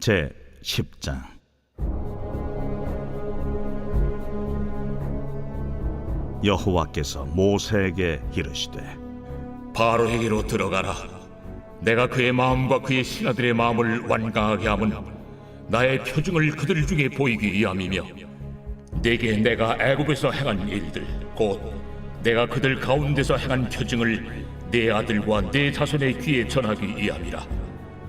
제 10장 여호와께서 모세에게 이르시되 바로에게로 들어가라. 내가 그의 마음과 그의 신하들의 마음을 완강하게 함은 나의 표징을 그들 중에 보이기 위함이며 내게 내가 애굽에서 행한 일들 곧 내가 그들 가운데서 행한 표징을 내 아들과 내 자손의 귀에 전하기 위함이라.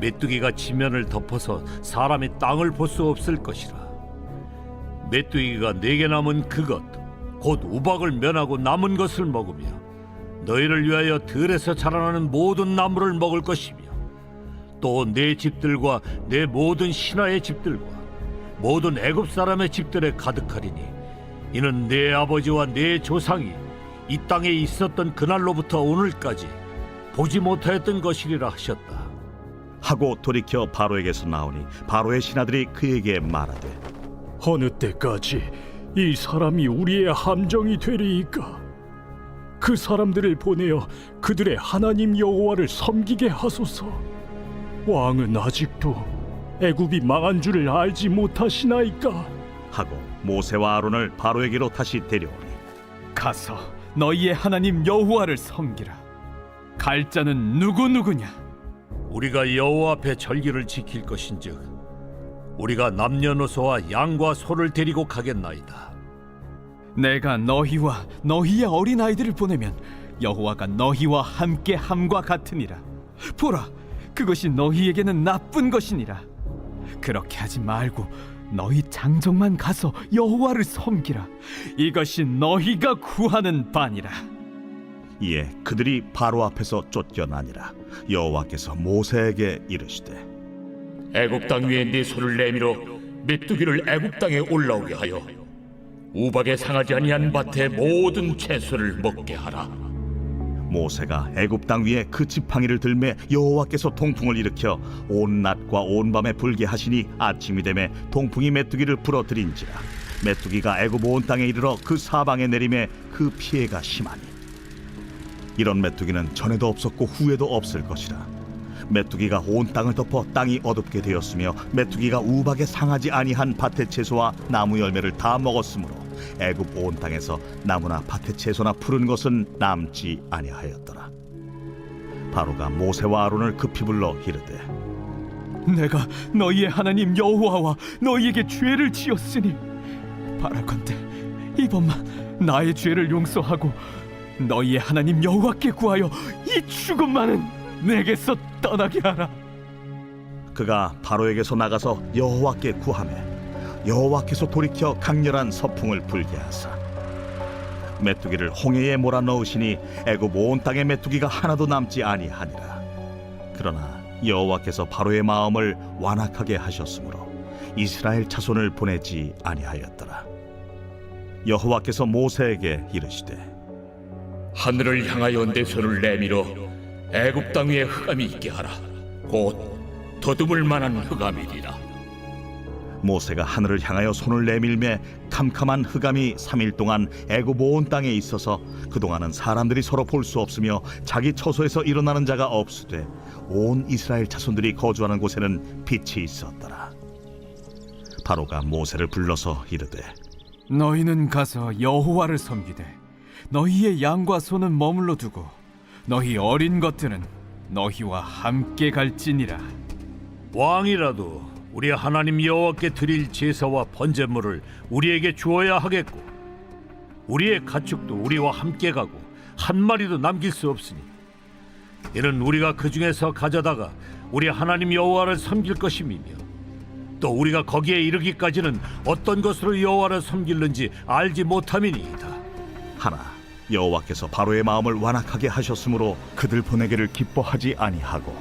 메뚜기가 지면을 덮어서 사람이 땅을 볼 수 없을 것이라 메뚜기가 내게 남은 그것 곧 우박을 면하고 남은 것을 먹으며 너희를 위하여 들에서 자라나는 모든 나무를 먹을 것이며 또 내 집들과 내 모든 신하의 집들과 모든 애굽 사람의 집들에 가득하리니 이는 내 아버지와 내 조상이 이 땅에 있었던 그날로부터 오늘까지 보지 못하였던 것이리라 하셨다. 하고 돌이켜 바로에게서 나오니 바로의 신하들이 그에게 말하되 어느 때까지 이 사람이 우리의 함정이 되리이까? 그 사람들을 보내어 그들의 하나님 여호와를 섬기게 하소서. 왕은 아직도 애굽이 망한 줄을 알지 못하시나이까? 하고 모세와 아론을 바로에게로 다시 데려오니 가서 너희의 하나님 여호와를 섬기라. 갈 자는 누구 누구냐? 우리가 여호와 앞에 절기를 지킬 것인즉 우리가 남녀노소와 양과 소를 데리고 가겠나이다. 내가 너희와 너희의 어린 아이들을 보내면 여호와가 너희와 함께 함과 같으니라. 보라, 그것이 너희에게는 나쁜 것이니라. 그렇게 하지 말고 너희 장정만 가서 여호와를 섬기라. 이것이 너희가 구하는 바니라. 이에 그들이 바로 앞에서 쫓겨나니라 여호와께서 모세에게 이르시되 애굽 땅 위에 네 손을 내밀어 메뚜기를 애굽 땅에 올라오게 하여 우박에 상하지 아니한 밭의 모든 채소를 먹게 하라. 모세가 애굽 땅 위에 그 지팡이를 들매 여호와께서 동풍을 일으켜 온 낮과 온 밤에 불게 하시니 아침이 되매 동풍이 메뚜기를 불어들인지라 메뚜기가 애굽 온 땅에 이르러 그 사방에 내림에 그 피해가 심하니 이런 메뚜기는 전에도 없었고 후에도 없을 것이라. 메뚜기가 온 땅을 덮어 땅이 어둡게 되었으며 메뚜기가 우박에 상하지 아니한 밭의 채소와 나무 열매를 다 먹었으므로 애굽 온 땅에서 나무나 밭의 채소나 푸른 것은 남지 아니하였더라. 바로가 모세와 아론을 급히 불러 이르되 내가 너희의 하나님 여호와와 너희에게 죄를 지었으니 바라건대 이번만 나의 죄를 용서하고 너희의 하나님 여호와께 구하여 이 죽음만은 내게서 떠나게 하라. 그가 바로에게서 나가서 여호와께 구하매 여호와께서 돌이켜 강렬한 서풍을 불게 하사 메뚜기를 홍해에 몰아 넣으시니 애굽 온 땅에 메뚜기가 하나도 남지 아니하니라 그러나 여호와께서 바로의 마음을 완악하게 하셨으므로 이스라엘 자손을 보내지 아니하였더라 여호와께서 모세에게 이르시되 하늘을 향하여 내 손을 내밀어 애굽 땅 위에 흑암이 있게 하라. 곧 더듬을 만한 흑암이리라. 모세가 하늘을 향하여 손을 내밀매 캄캄한 흑암이 삼일 동안 애굽 온 땅에 있어서 그동안은 사람들이 서로 볼 수 없으며 자기 처소에서 일어나는 자가 없으되 온 이스라엘 자손들이 거주하는 곳에는 빛이 있었더라 바로가 모세를 불러서 이르되 너희는 가서 여호와를 섬기되 너희의 양과 소는 머물러 두고 너희 어린 것들은 너희와 함께 갈지니라. 왕이라도 우리 하나님 여호와께 드릴 제사와 번제물을 우리에게 주어야 하겠고 우리의 가축도 우리와 함께 가고 한 마리도 남길 수 없으니 이는 우리가 그 중에서 가져다가 우리 하나님 여호와를 섬길 것임이며 또 우리가 거기에 이르기까지는 어떤 것으로 여호와를 섬길는지 알지 못함이니이다. 하나 여호와께서 바로의 마음을 완악하게 하셨으므로 그들 보내기를 기뻐하지 아니하고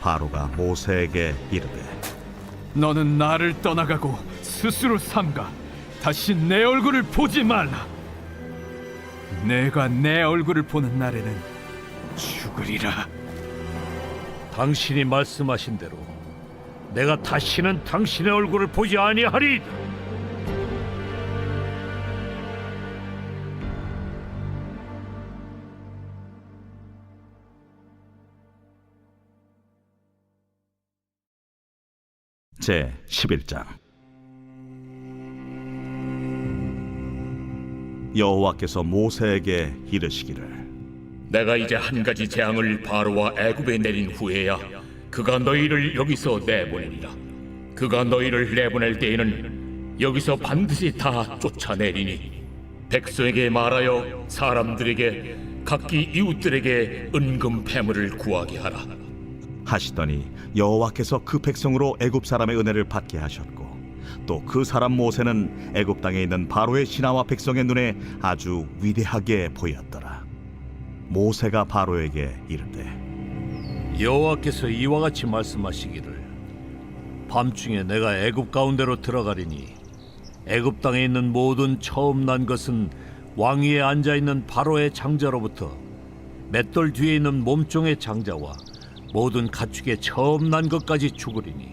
바로가 모세에게 이르되 너는 나를 떠나가고 스스로 삼가 다시 내 얼굴을 보지 말라. 내가 내 얼굴을 보는 날에는 죽으리라. 당신이 말씀하신 대로 내가 다시는 당신의 얼굴을 보지 아니하리이다. 제 11장 여호와께서 모세에게 이르시기를 내가 이제 한 가지 재앙을 바로와 애굽에 내린 후에야 그가 너희를 여기서 내보내리라. 그가 너희를 내보낼 때에는 여기서 반드시 다 쫓아내리니 백성에게 말하여 사람들에게 각기 이웃들에게 은금 패물을 구하게 하라. 하시더니 여호와께서 그 백성으로 애굽 사람의 은혜를 받게 하셨고 또 그 사람 모세는 애굽 땅에 있는 바로의 신하와 백성의 눈에 아주 위대하게 보였더라. 모세가 바로에게 이르되 여호와께서 이와 같이 말씀하시기를 밤중에 내가 애굽 가운데로 들어가리니 애굽 땅에 있는 모든 처음 난 것은 왕위에 앉아 있는 바로의 장자로부터 맷돌 뒤에 있는 몸종의 장자와 모든 가축의 처음 난 것까지 죽으리니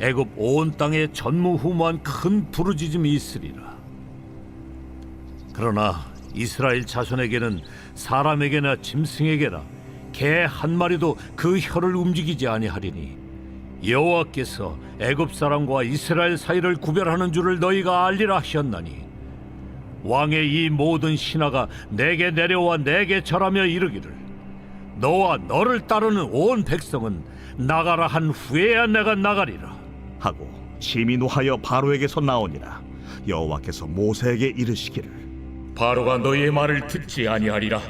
애굽 온 땅에 전무후무한 큰 부르짖음이 있으리라. 그러나 이스라엘 자손에게는 사람에게나 짐승에게나 개 한 마리도 그 혀를 움직이지 아니하리니 여호와께서 애굽 사람과 이스라엘 사이를 구별하는 줄을 너희가 알리라 하셨나니 왕의 이 모든 신하가 내게 내려와 내게 절하며 이르기를 너와 너를 따르는 온 백성은 나가라 한 후에야 내가 나가리라 하고 심히 노하여 바로에게서 나오니라 여호와께서 모세에게 이르시기를 바로가 너희의 말을 듣지 아니하리라.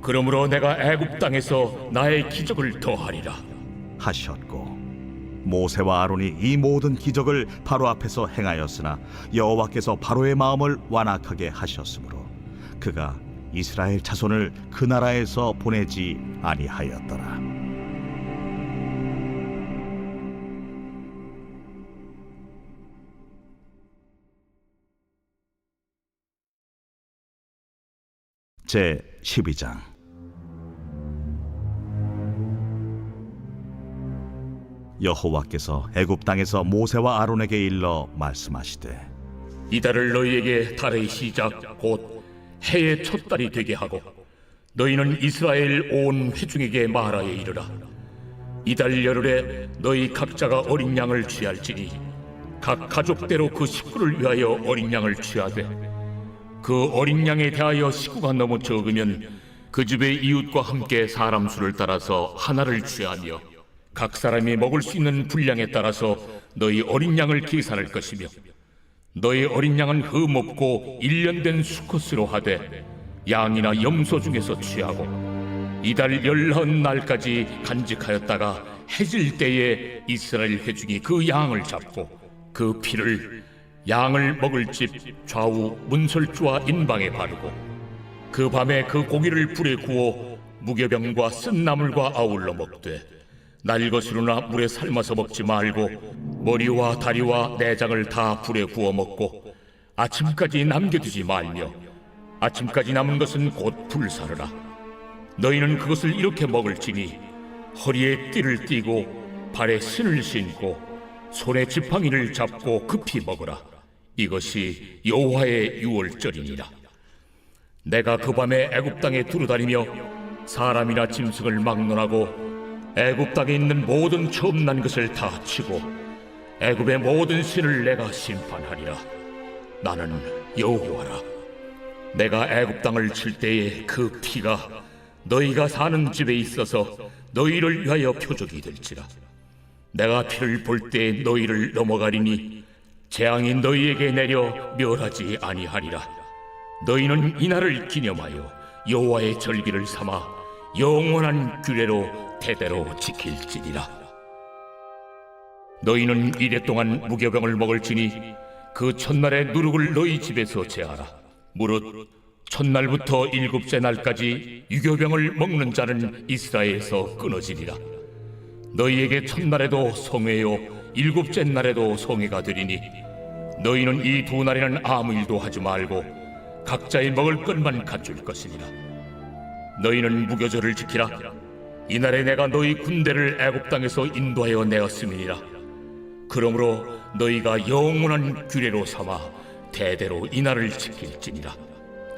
그러므로 내가 애굽 땅에서 나의 기적을 더하리라. 하셨고 모세와 아론이 이 모든 기적을 바로 앞에서 행하였으나 여호와께서 바로의 마음을 완악하게 하셨으므로 그가 이스라엘 자손을 그 나라에서 보내지 아니하였더라. 제 12장 여호와께서 애굽 땅에서 모세와 아론에게 일러 말씀하시되 이달을 너희에게 달의 시작 곧 해의 첫 달이 되게 하고 너희는 이스라엘 온 회중에게 말하여 이르라. 이달 열흘에 너희 각자가 어린 양을 취할지니 각 가족대로 그 식구를 위하여 어린 양을 취하되 그 어린 양에 대하여 식구가 너무 적으면 그 집의 이웃과 함께 사람 수를 따라서 하나를 취하며 각 사람이 먹을 수 있는 분량에 따라서 너희 어린 양을 계산할 것이며 너희 어린 양은 흠없고 일년된 수컷으로 하되 양이나 염소 중에서 취하고 이달 열한 날까지 간직하였다가 해질 때에 이스라엘 회중이 그 양을 잡고 그 피를 양을 먹을 집 좌우 문설주와 인방에 바르고 그 밤에 그 고기를 불에 구워 무교병과 쓴 나물과 아울러 먹되 날것으로나 물에 삶아서 먹지 말고 머리와 다리와 내장을 다 불에 구워 먹고 아침까지 남겨두지 말며 아침까지 남은 것은 곧 불사르라. 너희는 그것을 이렇게 먹을지니 허리에 띠를 띠고 발에 신을 신고 손에 지팡이를 잡고 급히 먹으라. 이것이 여호와의 유월절이니라. 내가 그 밤에 애굽 땅에 두루다니며 사람이나 짐승을 막론하고 애굽 땅에 있는 모든 처음 난 것을 다 치고 애굽의 모든 신을 내가 심판하리라. 나는 여호와라. 내가 애굽 땅을 칠 때에 그 피가 너희가 사는 집에 있어서 너희를 위하여 표적이 될지라. 내가 피를 볼 때 너희를 넘어가리니 재앙이 너희에게 내려 멸하지 아니하리라. 너희는 이날을 기념하여 여호와의 절기를 삼아 영원한 규례로 대대로 지킬지니라 너희는 이래 동안 무교병을 먹을지니 그 첫날의 누룩을 너희 집에서 제하라 무릇 첫날부터 일곱째 날까지 유교병을 먹는 자는 이스라엘에서 끊어지리라 너희에게 첫날에도 성회요 일곱째 날에도 성회가 되리니 너희는 이 두 날에는 아무 일도 하지 말고 각자의 먹을 것만 갖출 것이니라. 너희는 무교절을 지키라. 이날에 내가 너희 군대를 애굽 땅에서 인도하여 내었음이니라. 그러므로 너희가 영원한 규례로 삼아 대대로 이 날을 지킬지니라.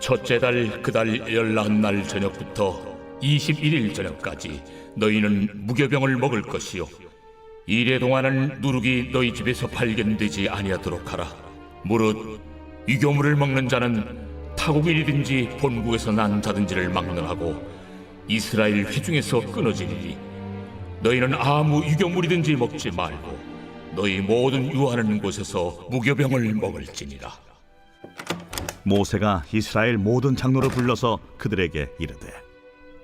첫째 달 그 달 열나흔 날 저녁부터 21일 저녁까지 너희는 무교병을 먹을 것이요 이래 동안은 누룩이 너희 집에서 발견되지 아니하도록 하라. 무릇 유교물을 먹는 자는 타국인이든지 본국에서 난 자든지를 막론하고 이스라엘 회중에서 끊어지리니 너희는 아무 유교물이든지 먹지 말고 너희 모든 유하는 곳에서 무교병을 먹을지니라. 모세가 이스라엘 모든 장로를 불러서 그들에게 이르되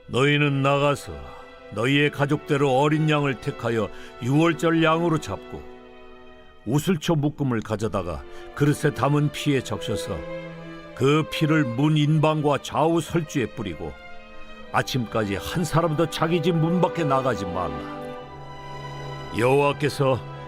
너희는 나가서 너희의 가족대로 어린 양을 택하여 유월절 양으로 잡고 우슬초 묶음을 가져다가 그릇에 담은 피에 적셔서 그 피를 문 인방과 좌우 설주에 뿌리고 아침까지 한 사람도 자기 집 문 밖에 나가지 말라. 여호와께서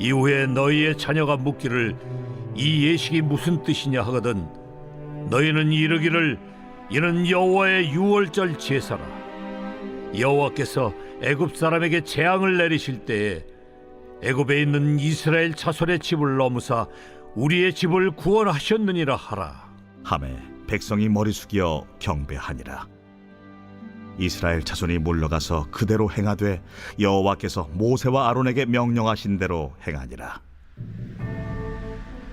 이후에 너희의 자녀가 묻기를 이 예식이 무슨 뜻이냐 하거든 너희는 이르기를 이는 여호와의 유월절 제사라. 여호와께서 애굽 사람에게 재앙을 내리실 때에 애굽에 있는 이스라엘 자손의 집을 넘으사 우리의 집을 구원하셨느니라 하라. 함에 백성이 머리 숙여 경배하니라 이스라엘 자손이 물러가서 그대로 행하되 여호와께서 모세와 아론에게 명령하신 대로 행하니라.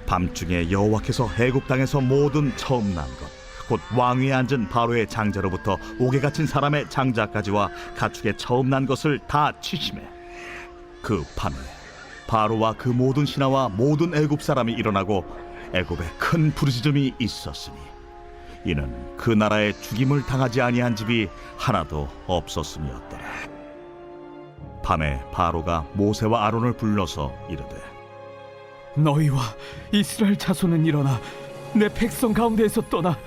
밤중에 여호와께서 애굽 땅에서 모든 처음 난 것 곧 왕위에 앉은 바로의 장자로부터 옥에 갇힌 사람의 장자까지와 가축의 처음 난 것을 다 치심해. 그 밤에 바로와 그 모든 신하와 모든 애굽 사람이 일어나고 애굽에 큰 부르짖음이 있었으니 이는 그 나라에 죽임을 당하지 아니한 집이 하나도 없었음이었더라. 밤에 바로가 모세와 아론을 불러서 이르되 너희와 이스라엘 자손은 일어나 내 백성 가운데에서 떠나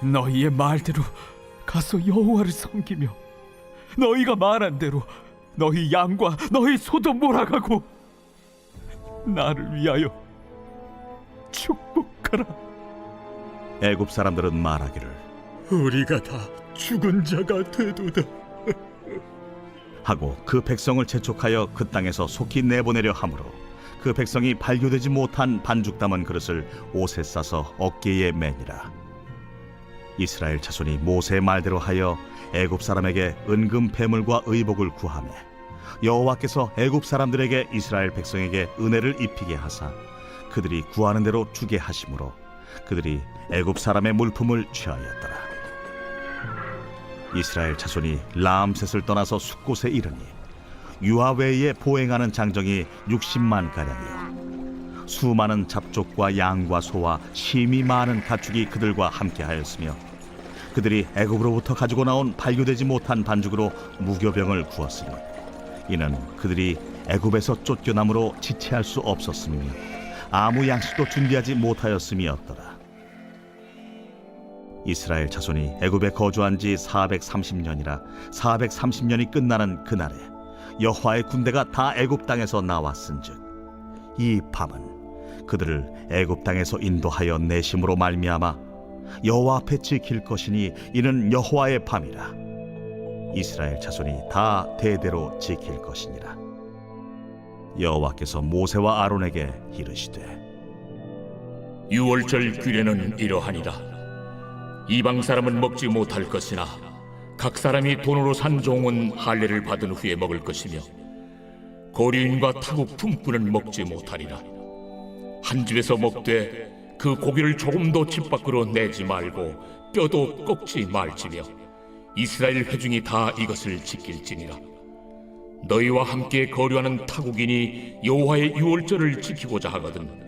너희의 말대로 가서 여호와를 섬기며 너희가 말한 대로 너희 양과 너희 소도 몰아가고 나를 위하여 축복하라. 애굽 사람들은 말하기를 우리가 다 죽은 자가 되도다. 하고 그 백성을 재촉하여 그 땅에서 속히 내보내려 하므로 그 백성이 발교되지 못한 반죽 담은 그릇을 옷에 싸서 어깨에 매니라 이스라엘 자손이 모세의 말대로 하여 애굽 사람에게 은금 패물과 의복을 구하매 여호와께서 애굽 사람들에게 이스라엘 백성에게 은혜를 입히게 하사 그들이 구하는 대로 주게 하심으로 그들이 애굽 사람의 물품을 취하였더라 이스라엘 자손이 라암셋을 떠나서 숫곳에 이르니 유아 외에 보행하는 장정이 60만 가량이요 수많은 잡족과 양과 소와 심이 많은 가축이 그들과 함께하였으며 그들이 애굽으로부터 가지고 나온 발교되지 못한 반죽으로 무교병을 구웠으니 이는 그들이 애굽에서 쫓겨남으로 지체할 수 없었으며 아무 양식도 준비하지 못하였음이었더라. 이스라엘 자손이 애굽에 거주한 지 430년이라 430년이 끝나는 그날에 여호와의 군대가 다 애굽 땅에서 나왔은즉 이 밤은 그들을 애굽 땅에서 인도하여 내심으로 말미암아 여호와 앞에 지킬 것이니 이는 여호와의 밤이라 이스라엘 자손이 다 대대로 지킬 것이니라 여호와께서 모세와 아론에게 이르시되 유월절 규례는 이러하니라. 이방 사람은 먹지 못할 것이나 각 사람이 돈으로 산 종은 할례를 받은 후에 먹을 것이며 고리인과 타국 품꾼은 먹지 못하리라. 한 집에서 먹되 그 고기를 조금도 집 밖으로 내지 말고 뼈도 꺾지 말지며 이스라엘 회중이 다 이것을 지킬지니라. 너희와 함께 거류하는 타국인이 여호와의 유월절을 지키고자 하거든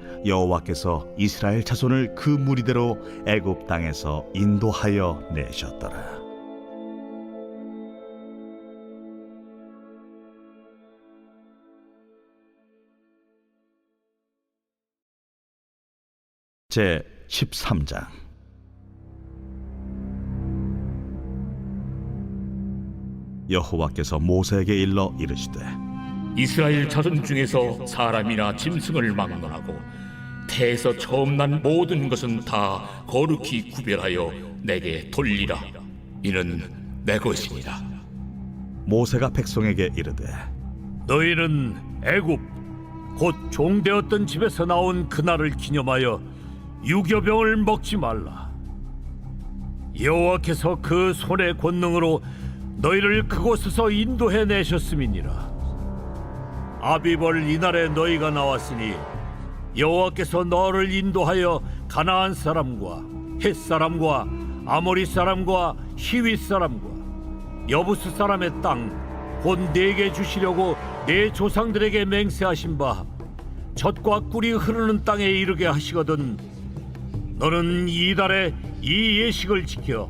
여호와께서 이스라엘 자손을 그 무리대로 애굽 땅에서 인도하여 내셨더라. 제 13장 여호와께서 모세에게 일러 이르시되 이스라엘 자손 중에서 사람이나 짐승을 막론하고 태에서 처음 난 모든 것은 다 거룩히 구별하여 내게 돌리라 이는 내 것이니라 모세가 백성에게 이르되 너희는 애굽 곧 종되었던 집에서 나온 그날을 기념하여 유교병을 먹지 말라. 여호와께서 그 손의 권능으로 너희를 그곳에서 인도해 내셨음이니라. 아비벌 이날에 너희가 나왔으니 여호와께서 너를 인도하여 가나안 사람과 헷 사람과 아모리 사람과 히윗 사람과 여부스 사람의 땅곧 내게 주시려고 내 조상들에게 맹세하신 바 젖과 꿀이 흐르는 땅에 이르게 하시거든. 너는 이달에 이 예식을 지켜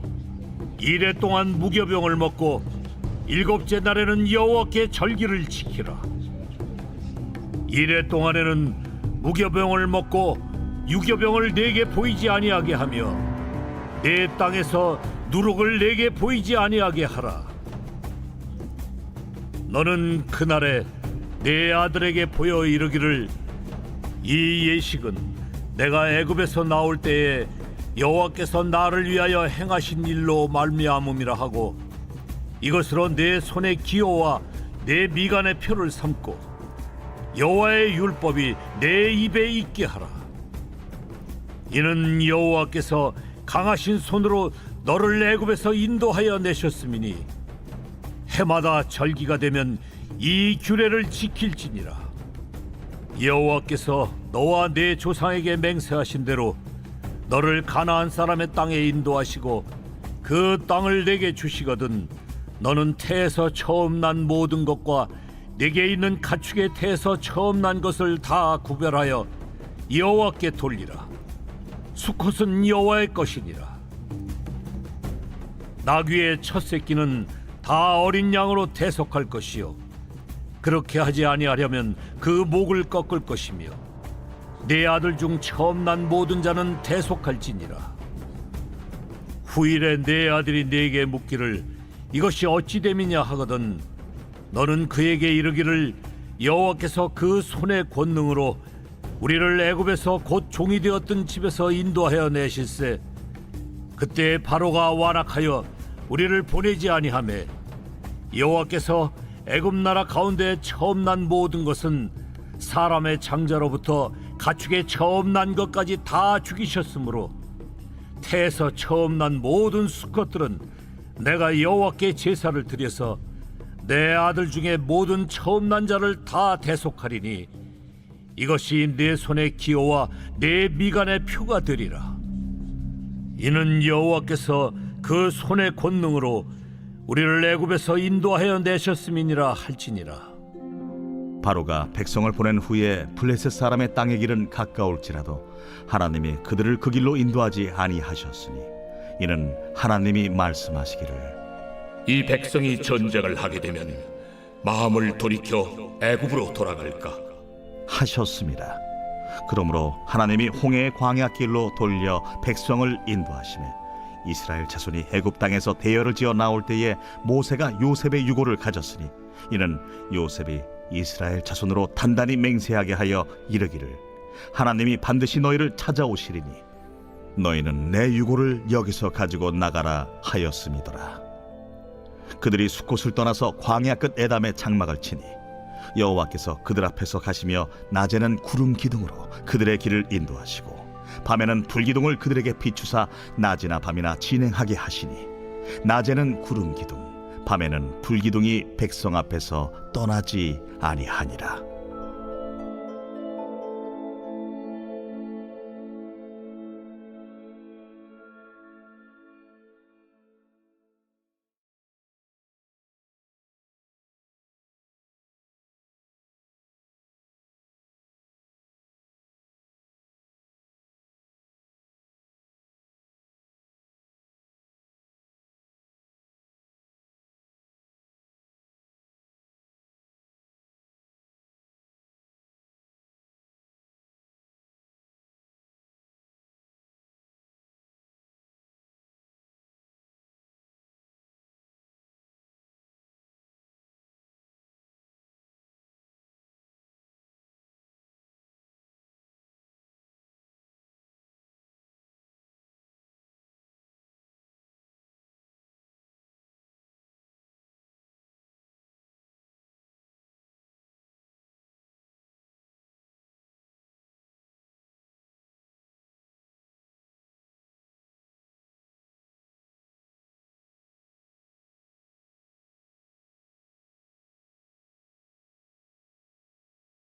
이래 동안 무교병을 먹고 일곱째 날에는 여호와께 절기를 지키라. 이래 동안에는 무교병을 먹고 유교병을 내게 보이지 아니하게 하며 내 땅에서 누룩을 내게 보이지 아니하게 하라. 너는 그날에 내 아들에게 보여 이르기를 이 예식은 내가 애굽에서 나올 때에 여호와께서 나를 위하여 행하신 일로 말미암음이라 하고 이것으로 내 손의 기호와 내 미간의 표를 삼고 여호와의 율법이 내 입에 있게 하라. 이는 여호와께서 강하신 손으로 너를 애굽에서 인도하여 내셨음이니 해마다 절기가 되면 이 규례를 지킬지니라. 여호와께서 너와 내 조상에게 맹세하신 대로 너를 가나안 사람의 땅에 인도하시고 그 땅을 내게 주시거든 너는 태에서 처음 난 모든 것과 내게 있는 가축의 태에서 처음 난 것을 다 구별하여 여호와께 돌리라. 수컷은 여호와의 것이니라. 나귀의 첫 새끼는 다 어린 양으로 대속할 것이요. 그렇게 하지 아니하려면 그 목을 꺾을 것이며 내 아들 중 처음 난 모든 자는 대속할지니라. 후일에 내 아들이 내게 묻기를 이것이 어찌 됨이냐 하거든 너는 그에게 이르기를 여호와께서 그 손의 권능으로 우리를 애굽에서 곧 종이 되었던 집에서 인도하여 내실세. 그때 바로가 완악하여 우리를 보내지 아니하매 여호와께서 애굽 나라 가운데 처음 난 모든 것은 사람의 장자로부터 가축의 처음 난 것까지 다 죽이셨으므로 태에서 처음 난 모든 수컷들은 내가 여호와께 제사를 드려서 내 아들 중에 모든 처음 난 자를 다 대속하리니 이것이 내 손의 기호와 내 미간의 표가 되리라. 이는 여호와께서 그 손의 권능으로 우리를 애굽에서 인도하여 내셨음이니라 할지니라. 바로가 백성을 보낸 후에 블레셋 사람의 땅의 길은 가까울지라도 하나님이 그들을 그 길로 인도하지 아니하셨으니 이는 하나님이 말씀하시기를 이 백성이 전쟁을 하게 되면 마음을 돌이켜 애굽으로 돌아갈까 하셨습니다. 그러므로 하나님이 홍해의 광야 길로 돌려 백성을 인도하시매 이스라엘 자손이 애굽 땅에서 대열을 지어 나올 때에 모세가 요셉의 유고를 가졌으니 이는 요셉이 이스라엘 자손으로 단단히 맹세하게 하여 이르기를 하나님이 반드시 너희를 찾아오시리니 너희는 내 유고를 여기서 가지고 나가라 하였음이더라. 그들이 숲곳을 떠나서 광야 끝 에담에 장막을 치니 여호와께서 그들 앞에서 가시며 낮에는 구름 기둥으로 그들의 길을 인도하시고 밤에는 불기둥을 그들에게 비추사 낮이나 밤이나 진행하게 하시니 낮에는 구름 기둥 밤에는 불기둥이 백성 앞에서 떠나지 아니하니라